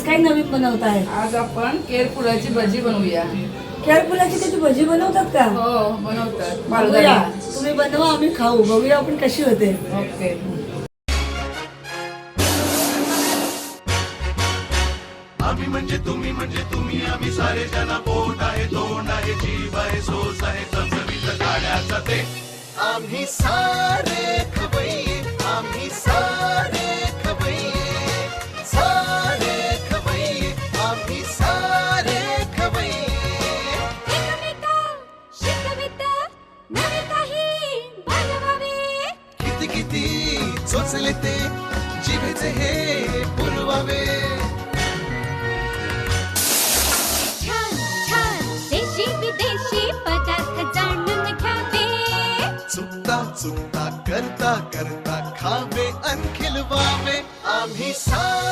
काय नवीन बनवताय? आज आपण केरफुलाची भजी बनवूया. केळफुलाची त्याची भजी बनवतात का? हो बनवतात. बघूया. तुम्ही बनवा आम्ही खाऊ. बघूया आपण कशी होते. ओके. आम्ही म्हणजे तुम्ही म्हणजे तुम्ही आम्ही सारे जना पोट आहे तोंड आहे जीव आहे सोस आहे चमचमीत गाण्याचा ते. आम्ही सारे किती चोचले ते जिभेचे हे पुरवावे. छान छान देशी विदेशी पदार्थ जाणून घ्यावे. चुकता चुकता करता करता खावे अन खिलवावे आम्ही सारे